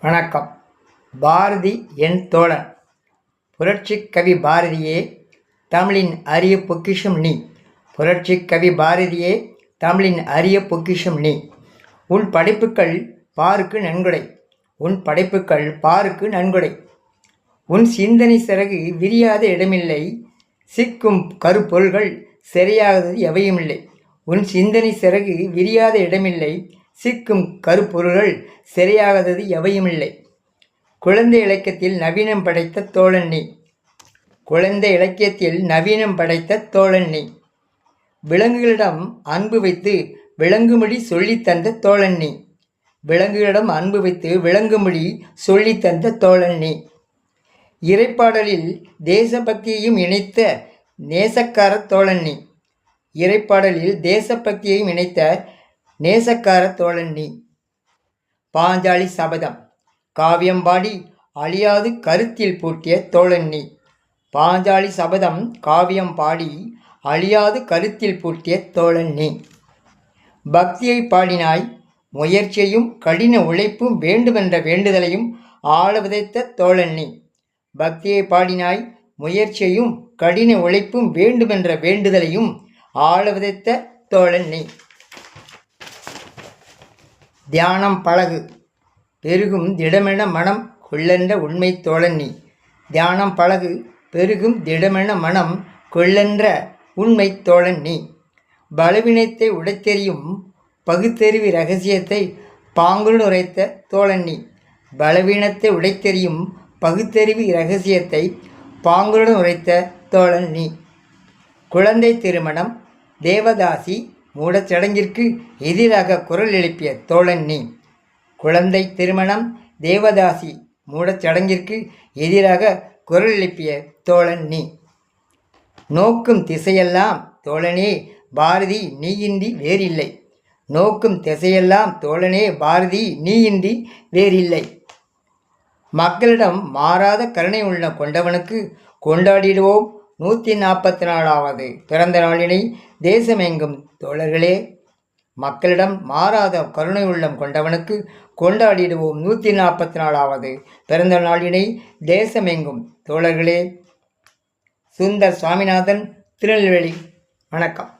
வணக்கம். பாரதி என் தோழன். புரட்சிக் கவி பாரதியே தமிழின் அரிய பொக்கிஷம் நீ. புரட்சிக் கவி பாரதியே தமிழின் அரிய பொக்கிஷம் நீ. உன் படைப்புக்கள் பாருக்கு நன்கொடை. உன் படைப்புக்கள் பாருக்கு நன்கொடை. உன் சிந்தனை சிறகு விரியாத இடமில்லை. சிக்கும் கருப்பொருள்கள் சரியாதது எவையுமில்லை. உன் சிந்தனை சிறகு விரியாத இடமில்லை. சிக்கும் கருப்பொருள்கள் சரியாகாதது எவையுமில்லை. குழந்தை இலக்கியத்தில் நவீனம் படைத்த தோழண்ணி குழந்தை இலக்கியத்தில் நவீனம் படைத்த தோழண்ணி விலங்குகளிடம் அன்பு வைத்து விலங்குமொழி சொல்லித் தந்த விலங்குகளிடம் அன்பு வைத்து விலங்குமொழி சொல்லித் தந்த இறைப்பாடலில் தேசபக்தியையும் இணைத்த நேசக்கார தோழண்ணி இறைப்பாடலில் தேசபக்தியையும் இணைத்த நேசக்கார தோழன் நீ. பாஞ்சாலி சபதம். காவியம் பாடி அழியாது கருத்தில் பூட்டிய தோழன் நீ. பாஞ்சாலி சபதம் காவியம் பாடி அழியாது கருத்தில் பூட்டிய தோழன் நீ. பக்தியை பாடினாய் முயற்சியையும் கடின உழைப்பும் வேண்டுமென்ற வேண்டுதலையும் ஆள விதைத்த தோழன் நீ. பக்தியை பாடினாய் முயற்சியையும் கடின உழைப்பும் வேண்டுமென்ற வேண்டுதலையும் ஆள விதைத்த தோழன் நீ. தியானம் பழகு. பெருகும் திடமென மனம் கொள்ளென்ற உண்மை தோழன் நீ. தியானம் பழகு பெருகும் திடமென மனம் கொள்ளென்ற உண்மை தோழன் நீ. பலவீனத்தை உடைத்தெறியும் பகுத்தறிவு ரகசியத்தை பாங்குடன் உரைத்த தோழன் நீ. பலவீனத்தை உடைத்தெறியும் பகுத்தறிவு ரகசியத்தை பாங்குடன் உரைத்த தோழன் நீ. குழந்தை திருமணம் தேவதாசி மூடச்சடங்கிற்கு எதிராக குரல் எழுப்பிய தோழன் நீ. குழந்தை திருமணம் தேவதாசி மூடச்சடங்கிற்கு எதிராக குரல் எழுப்பிய தோழன் நீ. நோக்கும் திசையெல்லாம் தோழனே பாரதி நீயின்றி வேறில்லை. நோக்கும் திசையெல்லாம் தோழனே பாரதி நீயின்றி வேறில்லை. மக்களிடம் மாறாத கருணை உள்ள கொண்டவனுக்கு கொண்டாடிடுவோம். நூற்றி நாற்பத்தி நாலாவது பிறந்த நாளினை தேசமெங்கும் தோழர்களே மக்களிடம் மாறாத கருணை உள்ளம் கொண்டவனுக்கு கொண்டாடிடுவோம். நூற்றி நாற்பத்தி நாலாவது பிறந்த நாளினை தேசமெங்கும் தோழர்களே சுந்தர் சுவாமிநாதன் திருநெல்வேலி. வணக்கம்.